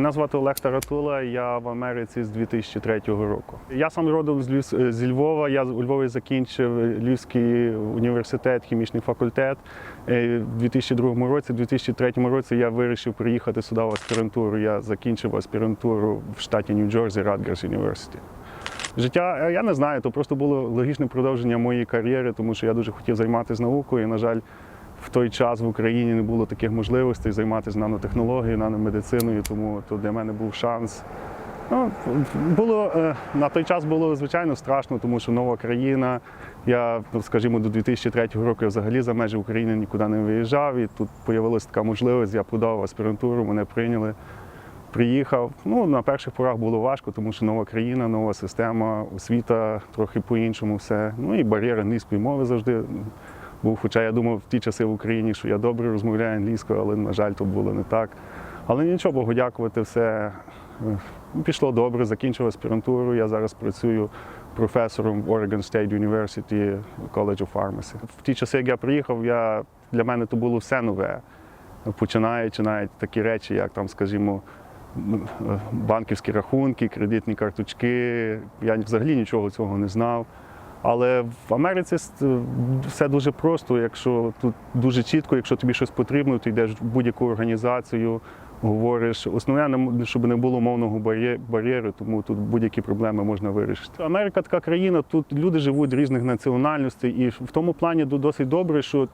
Мене звати Олег Таратула, я в Америці з 2003 року. Я сам родом з, Львів- зі Львова. Я у Львові закінчив Львівський університет, хімічний факультет. Е, В 2002 році, в 2003 році я вирішив приїхати сюди в аспірантуру. Я закінчив аспірантуру в штаті Нью-Джерсі, Rutgers University. Життя, е, я не знаю, то просто було логічне продовження моєї кар'єри, тому що я дуже хотів займатися наукою. І, на жаль, в той час в Україні не було таких можливостей займатися нанотехнологією, наномедициною, тому то для мене був шанс. Ну, було, е, на той час було звичайно страшно, тому що нова країна. Я, скажімо, до 2003 року взагалі за межі України нікуди не виїжджав, і тут з'явилася така можливість, я подав аспірантуру, мене прийняли. Приїхав. Ну, на перших порах було важко, тому що нова країна, нова система, освіта трохи по-іншому все. Ну і бар'єр англійської мови завжди був. Хоча я думав в ті часи в Україні, що я добре розмовляю англійською, але, на жаль, то було не так. Але нічого, Богу дякувати, все е, пішло добре, закінчив аспірантуру. Я зараз працюю професором в Oregon State University College of Pharmacy. В ті часи, як я приїхав, я, для мене то було все нове. Починаючи навіть такі речі, як там, скажімо, е, банківські рахунки, кредитні карточки. Я взагалі нічого цього не знав. Але в Америці все дуже просто. Якщо тут дуже чітко, якщо тобі щось потрібно, ти йдеш в будь-яку організацію, говориш. Основне, щоб не було мовного бар'є- бар'єру, тому тут будь-які проблеми можна вирішити. Америка така країна, тут люди живуть різних національностей, і в тому плані досить добре, що.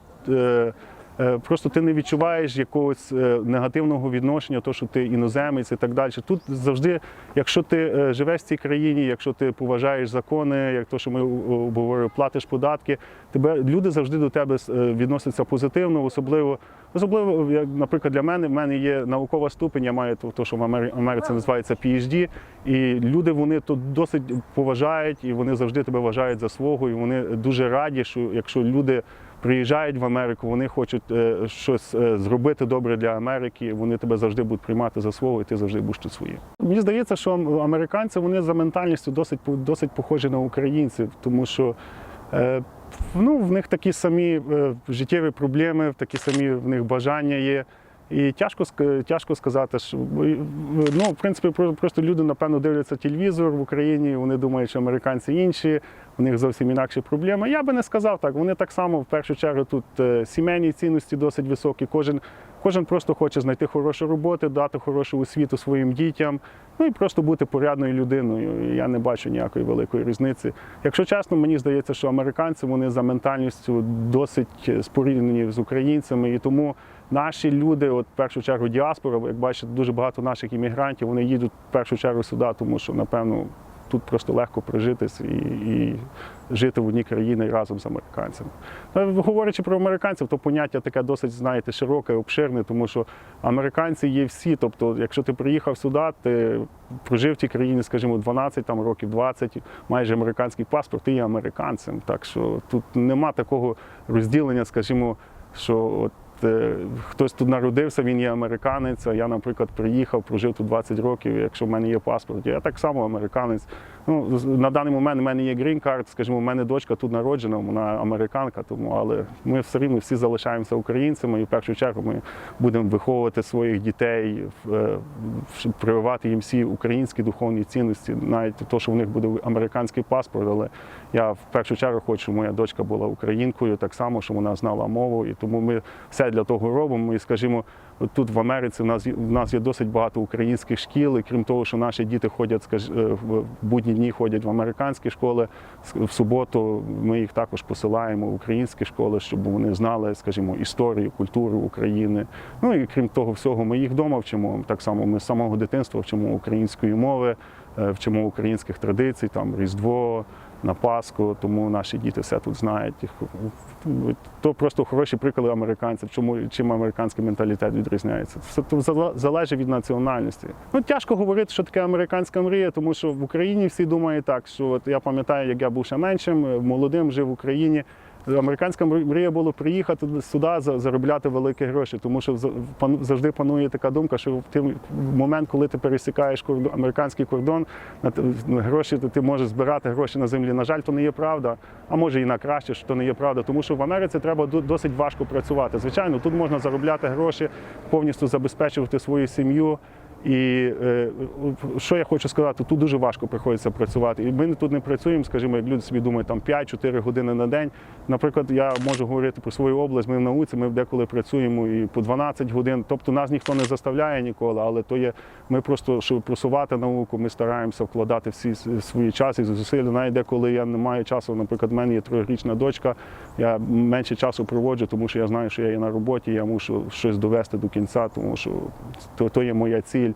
Е, Просто ти не відчуваєш якогось е, негативного відношення, то що ти іноземець і так далі. Тут завжди, якщо ти е, живеш в цій країні, якщо ти поважаєш закони, як то, що ми обговорили, платиш податки, тебе люди завжди до тебе відносяться позитивно, особливо. Особливо, як, наприклад, для мене в мене є наукова ступень, я маю то що в Америці називається PhD, і люди вони тут досить поважають, і вони завжди тебе вважають за свого, і вони дуже раді, що якщо люди приїжджають в Америку, вони хочуть е, щось е, зробити добре для Америки, вони тебе завжди будуть приймати за свого, і ти завжди будеш тут своїм. Мені здається, що американці вони за ментальністю досить досить похожі на українців, тому що. е, Ну, в них такі самі життєві проблеми, такі самі в них бажання є. І тяжко тяжко сказати, що е, ну, в принципі, про- просто люди, напевно, дивляться телевізор в Україні, вони думають, що американці інші, у них зовсім інакші проблеми. Я би не сказав так. Вони так само, в першу чергу, тут е, сімейні цінності досить високі. Кожен, кожен просто хоче знайти хорошу роботу, дати хорошу освіту своїм дітям, ну і просто бути порядною людиною. Я не бачу ніякої великої різниці. Якщо чесно, мені здається, що американці вони за ментальністю досить споріднені з українцями, і тому наші люди, от в першу чергу діаспора, як бачите, дуже багато наших іммігрантів, вони їдуть в першу чергу сюди, тому що напевно. Тут просто легко прожитись і, і жити в одній країні разом з американцями. Ну, Говорячи про американців, то поняття таке досить, знаєте, широке, обширне, тому що американці є всі. Тобто, якщо ти приїхав сюди, ти прожив в тій країні, скажімо, 12 там, років, 20, маєш американський паспорт, ти є американцем. Так що тут нема такого розділення, скажімо, що от. Е, Хтось тут народився, він є американець. А я, наприклад, приїхав, прожив тут 20 років. Якщо в мене є паспорт, я так само американець. Ну на даний момент в мене є card, скажімо, в мене дочка тут народжена, вона американка, тому але ми все рівно всі залишаємося українцями, і в першу чергу ми будемо виховувати своїх дітей, е, прививати їм всі українські духовні цінності, навіть то, що в них буде американський паспорт. Але я в першу чергу хочу, щоб моя дочка була українкою, так само, щоб вона знала мову, і тому ми все для того робимо. І скажімо, тут в Америці в нас в нас є досить багато українських шкіл, і крім того, що наші діти ходять, скаж, е, в будні дні ходять в американські школи. В суботу ми їх також посилаємо в українські школи, щоб вони знали, скажімо, історію, культуру України. Ну і крім того всього, ми їх вдома вчимо. Так само ми з самого дитинства вчимо української мови, е, вчимо українських традицій, там Різдво. На Пасху, тому наші діти все тут знають. То просто хороші приклади американців, чому чим американський менталітет відрізняється. Все то залежить від національності. Ну тяжко говорити, що таке американська мрія, тому що в Україні всі думають так, що от я пам'ятаю, як я був ще меншим, молодим, жив в Україні. Американська мрія було приїхати сюди, за- заробляти великі гроші, тому що завжди панує така думка, що в той момент, коли ти пересікаєш кордон, американський кордон, на гроші ти- можеш збирати гроші на землі. На жаль, то не є правда, а може і на краще, що то не є правда, тому що в Америці треба досить важко працювати. Звичайно, тут можна заробляти гроші, повністю забезпечувати свою сім'ю. І е, що я хочу сказати, тут дуже важко приходиться працювати. І ми тут не працюємо, скажімо, як люди собі думають, там 5-4 години на день. Наприклад, я можу говорити про свою область, ми в науці, ми деколи працюємо і по 12 годин. Тобто нас ніхто не заставляє ніколи, але то є, ми просто, щоб просувати науку, ми стараємося вкладати всі свої час і зусилля. Навіть деколи я не маю часу, наприклад, в мене є трьохрічна дочка, я менше часу проводжу, тому що я знаю, що я є на роботі, я мушу щось довести до кінця, тому що то, то є моя ціль.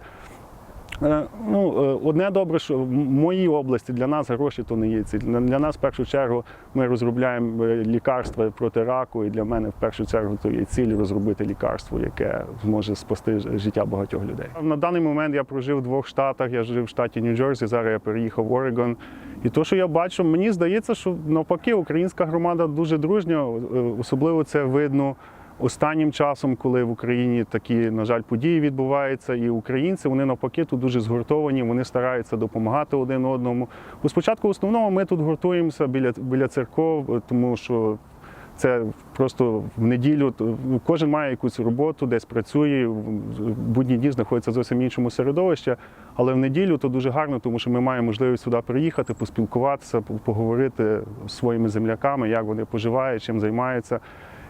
Е, Ну, е, одне добре, що в моїй області для нас гроші то не є ціль. Для нас в першу чергу ми розробляємо е, лікарства проти раку, і для мене в першу чергу то є ціль розробити лікарство, яке зможе спасти життя багатьох людей. На даний момент я прожив в двох штатах. Я жив в штаті Нью-Джерсі, зараз я переїхав в Орегон. І то, що я бачу, мені здається, що навпаки українська громада дуже дружня, особливо це видно. Останнім часом, коли в Україні такі, на жаль, події відбуваються, і українці вони навпаки тут дуже згуртовані, вони стараються допомагати один одному. Бо спочатку в основному ми тут гуртуємося біля, біля церков, тому що це просто в неділю кожен має якусь роботу, десь працює, в будні дні знаходиться в зовсім іншому середовищі. Але в неділю то дуже гарно, тому що ми маємо можливість сюди приїхати, поспілкуватися, поговорити з своїми земляками, як вони поживають, чим займаються.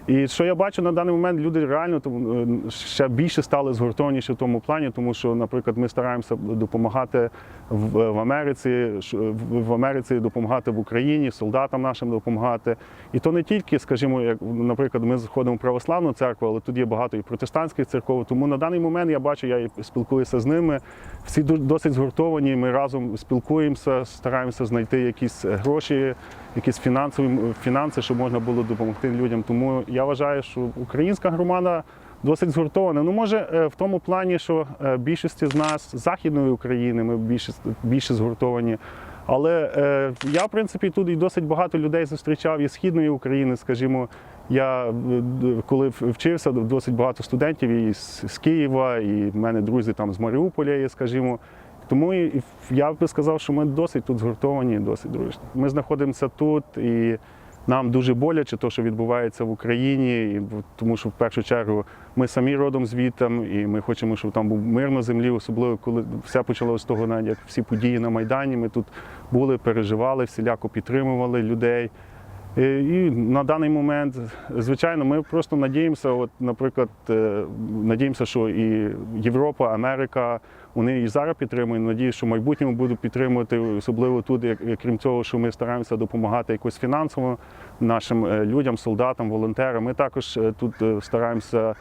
І що я бачу на даний момент, люди реально е, ще більше стали згуртованіші в тому плані, тому що, наприклад, ми стараємося допомагати в, в Америці, в Америці допомагати в Україні, солдатам нашим допомагати. І то не тільки, скажімо, як, наприклад, ми заходимо в православну церкву, але тут є багато і протестантських церков. Тому на даний момент я бачу, я спілкуюся з ними. Всі досить згуртовані. Ми разом спілкуємося, стараємося знайти якісь гроші, якісь фінансові фінанси, щоб можна було допомогти людям. Тому я вважаю, що українська громада. Досить згуртована. Ну, може, е, в тому плані, що е, більшості з нас з західної України ми більше, більше згуртовані. Але е, я, в принципі, тут і досить багато людей зустрічав із східної України, скажімо. Я е, коли вчився, досить багато студентів і з, Києва, і в мене друзі там з Маріуполя є, скажімо. Тому і я би сказав, що ми досить тут згуртовані, досить дружні. Ми знаходимося тут і нам дуже боляче те, що відбувається в Україні, тому що в першу чергу ми самі родом звідтам, і ми хочемо, щоб там був мир на землі, особливо коли все почалося з того, навіть як всі події на Майдані. Ми тут були, переживали, всіляко підтримували людей. І і на даний момент, звичайно, ми просто надіємося, от, наприклад, е, надіємося, що і Європа, Америка, вони і зараз підтримують. Надіюсь, що в майбутньому будуть підтримувати, особливо тут, як, крім цього, що ми стараємося допомагати якось фінансово нашим е, людям, солдатам, волонтерам. Ми також е, тут е, стараємося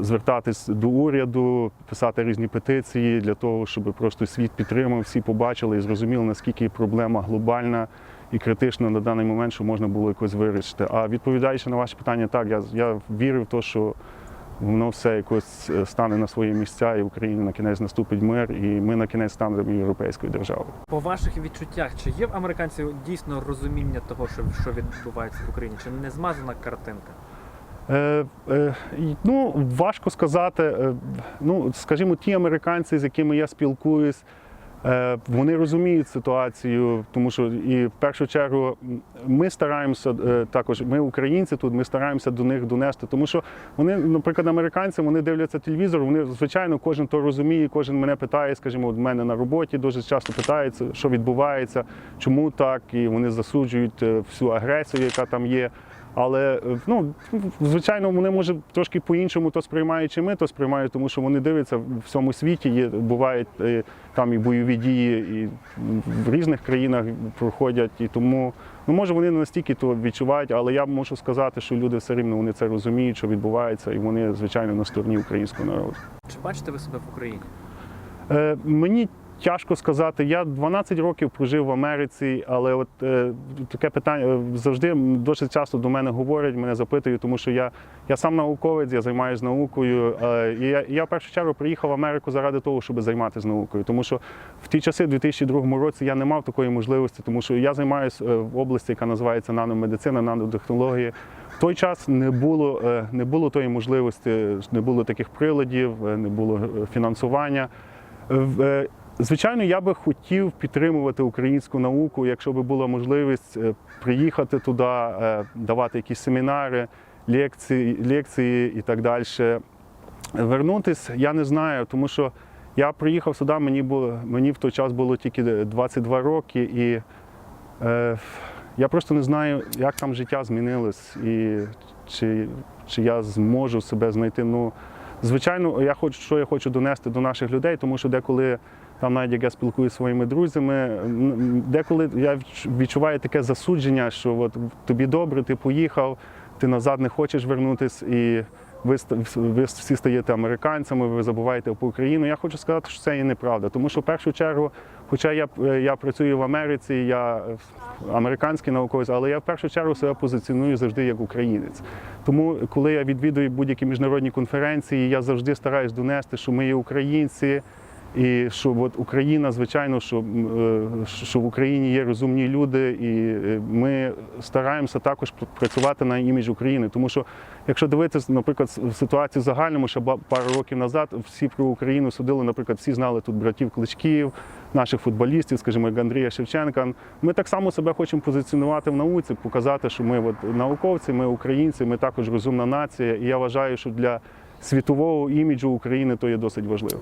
звертатись до уряду, писати різні петиції для того, щоб просто світ підтримав, всі побачили і зрозуміли, наскільки проблема глобальна і критична на даний момент, що можна було якось вирішити. А відповідаючи на ваші питання, так я, я вірю в те, що воно все якось е, стане на свої місця, і в Україні на кінець наступить мир, і ми на кінець станемо європейською державою. По ваших відчуттях, чи є в американців дійсно розуміння того, що, що відбувається в Україні? Чи не змазана картинка? Е, е, ну, важко сказати. Е, ну, скажімо, ті американці, з якими я спілкуюсь, вони розуміють ситуацію, тому що і в першу чергу ми стараємося е, також, ми українці тут, ми стараємося до них донести, тому що вони, наприклад, американці, вони дивляться телевізор, вони, звичайно, кожен то розуміє, кожен мене питає, скажімо, от мене на роботі дуже часто питається, що відбувається, чому так, і вони засуджують е, всю агресію, яка там є. Але е, ну, звичайно, вони може трошки по-іншому то сприймають, чи ми то сприймають, тому що вони дивляться в всьому світі. Є бувають е, там і бойові дії, і в різних країнах проходять. І тому ну може вони не настільки то відчувають, але я можу сказати, що люди все рівно вони це розуміють, що відбувається, і вони звичайно на стороні українського народу. Чи бачите ви себе в Україні? Е, мені тяжко сказати. Я 12 років прожив в Америці, але от е, таке питання е, завжди досить часто до мене говорять, мене запитують, тому що я, я сам науковець, я займаюся наукою. Е, і я, я в першу чергу приїхав в Америку заради того, щоб займатися наукою. Тому що в ті часи, в 2002 році, я не мав такої можливості, тому що я займаюся е, в області, яка називається наномедицина, нанотехнології. В той час не було, е, не було тої можливості, не було таких приладів, не було фінансування. Звичайно, я би хотів підтримувати українську науку, якщо б була можливість е, приїхати туди, е, давати якісь семінари, лекції, лекції і так далі. Вернутись я не знаю, тому що Я приїхав сюди, мені було мені в той час було тільки 22 роки, і е, я просто не знаю, як там життя змінилось, і чи, чи я зможу себе знайти. Ну, звичайно, я хочу, що я хочу донести до наших людей, тому що деколи там, навіть як я спілкуюся зі своїми друзями, деколи я відчуваю таке засудження, що от тобі добре, ти поїхав, ти назад не хочеш вернутись, і ви, ви всі стаєте американцями, ви забуваєте про Україну. Я хочу сказати, що це і неправда. Тому що в першу чергу, хоча я, я працюю в Америці, я е, американський науковець, але я в першу чергу себе позиціоную завжди як українець. Тому, коли я відвідую будь-які міжнародні конференції, я завжди стараюсь донести, що ми є українці. І що от Україна, звичайно, що, е, що в Україні є розумні люди, і е, ми стараємося також пр- працювати на імідж України. Тому що, якщо дивитися, наприклад, в ситуацію загальному, ще пару років назад всі про Україну судили, наприклад, всі знали тут братів Кличків, наших футболістів, скажімо, як Андрія Шевченка. Ми так само себе хочемо позиціонувати в науці, показати, що ми от, науковці, ми українці, ми також розумна нація. І я вважаю, що для світового іміджу України то є досить важливо.